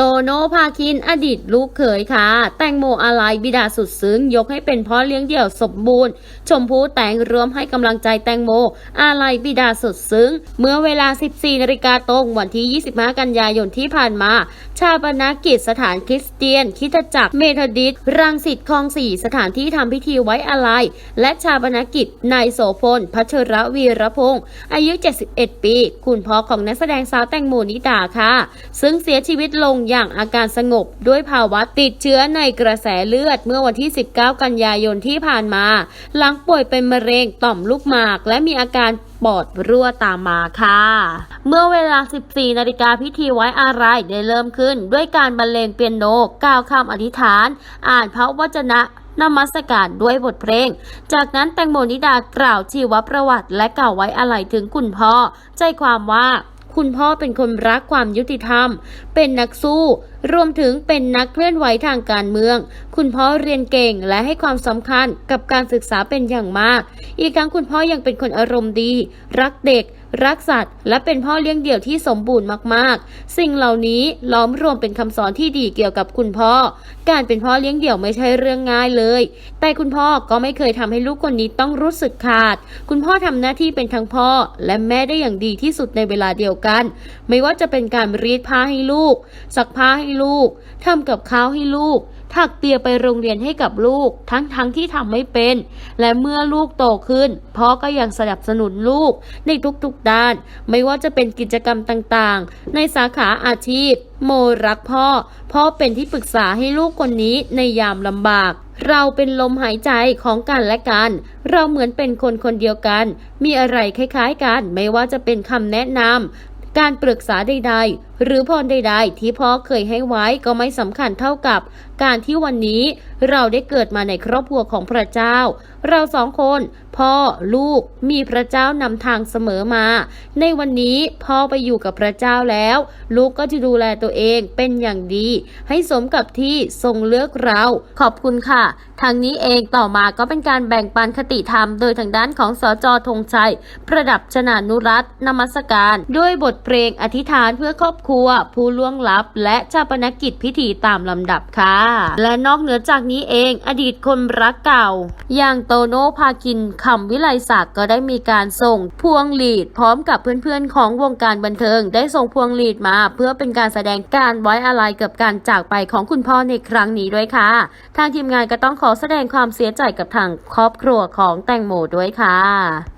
โตโน่พาคินอดีตลูกเขยค่ะ แตงโมอะไรบิดาสุดซึ้ง ยกให้เป็นพ่อเลี้ยงเดี่ยวสมบูรณ์ ชมพู่แตงรวมให้กำลังใจแตงโมอะไรบิดาสุดซึ้ง เมื่อเวลา 14นาฬิกาตรงวันที่ 25 กันยายนที่ผ่านมา ชาปนกิจสถานคริสเตียนคริดจักรเมทอดิสรังสิตคลองสี่สถานที่ทำพิธีไว้อาลัยและชาปนกิจนายโสพลพัชรวีรพงศ์อายุ 71 ปี คุณพ่อของนักแสดงสาวแตงโมนิดาค่ะ ซึ่งเสียชีวิตลงอย่างอาการสงบ ด้วยภาวะติดเชื้อในกระแสเลือดเมื่อวันที่ 19 กันยายนที่ผ่านมา หลังป่วยเป็นมะเร็งต่อมลูกหมาก และมีอาการปอดรั่วตามมาค่ะ เมื่อเวลา 14 นาฬิกาพิธีไว้อาลัยได้เริ่มขึ้น ด้วยการบรรเลงเปียโนกล่าวคำอธิษฐาน อ่านพระวจนะนมัสการด้วยบทเพลง จากนั้นแตงโมนิดากล่าวชีวประวัติ และกล่าวไว้อาลัยถึงคุณพ่อ ใจความว่า คุณพ่อเป็นคนรักความยุติธรรม เป็นนักสู้รวมถึงเป็นนักเคลื่อนไหวทางการเมือง คุณพ่อเรียนเก่งและให้ความสำคัญกับการศึกษาเป็นอย่างมาก อีกทั้งคุณพ่อยังเป็นคนอารมณ์ดี รักเด็ก รักสัตว์ และเป็นพ่อเลี้ยงเดี่ยวที่สมบูรณ์มากๆ สิ่งเหล่านี้ล้อมรวมเป็นคำสอนที่ดีเกี่ยวกับคุณพ่อ การเป็นพ่อเลี้ยงเดี่ยวไม่ใช่เรื่องง่ายเลย แต่คุณพ่อก็ไม่เคยทำให้ลูกคนนี้ต้องรู้สึกขาด คุณพ่อทำหน้าที่เป็นทั้งพ่อ และแม่ได้อย่างดีที่สุดในเวลาเดียวกัน ไม่ว่าจะเป็นการรีดผ้าให้ลูกซักผ้าให้ลูกทำกับข้าวให้ลูก ถักเปียไปโรงเรียนให้กับลูก ทั้งทั้งที่ทำไม่เป็น และเมื่อลูกโตขึ้นพ่อก็ยังสนับสนุนลูกในทุกๆด้าน ไม่ว่าจะเป็นกิจกรรมต่างๆ ในสาขาอาชีพ โมรักพ่อ พ่อเป็นที่ปรึกษาให้ลูกคนนี้ในยามลำบากเราเป็นลมหายใจของกันและกัน เราเหมือนเป็นคนคนเดียวกัน มีอะไรคล้ายๆกัน ไม่ว่าจะเป็นคำแนะนำ การปรึกษาใดๆ หรือพรใดๆ ที่พ่อเคยให้ไว้ก็ไม่สำคัญเท่ากับการที่วันนี้เราได้เกิดมาในครอบครัวของพระเจ้า เราสองคน พ่อลูกมีพระเจ้านำทางเสมอมา ในวันนี้พ่อไปอยู่กับพระเจ้าแล้ว ลูกก็จะดูแลตัวเองเป็นอย่างดี ให้สมกับที่ทรงเลือกเรา ขอบคุณค่ะ ทางนี้เองต่อมาก็เป็นการแบ่งปันคติธรรม โดยทางด้านของสจธงชัย ประดับชนานุรัตน์นมัสการ ด้วยบทเพลงอธิษฐานเพื่อครอบครัว ผู้ล่วงลับ และชาปนกิจพิธีตามลำดับค่ะ และนอกเหนือจากนี้เองอดีตคนรักเก่า อย่างโตโน่พาคินคำวิไลศักดิ์ก็ได้มีการส่งพวงหลีด พร้อมกับเพื่อนๆ ของวงการบันเทิง ได้ส่งพวงหลีดมา เพื่อเป็นการแสดงการไว้อาลัยกับการจากไปของคุณพ่อในครั้งนี้ด้วยค่ะ ทางทีมงานก็ต้องขอแสดงความเสียใจกับทางครอบครัวของแตงโมด้วยค่ะ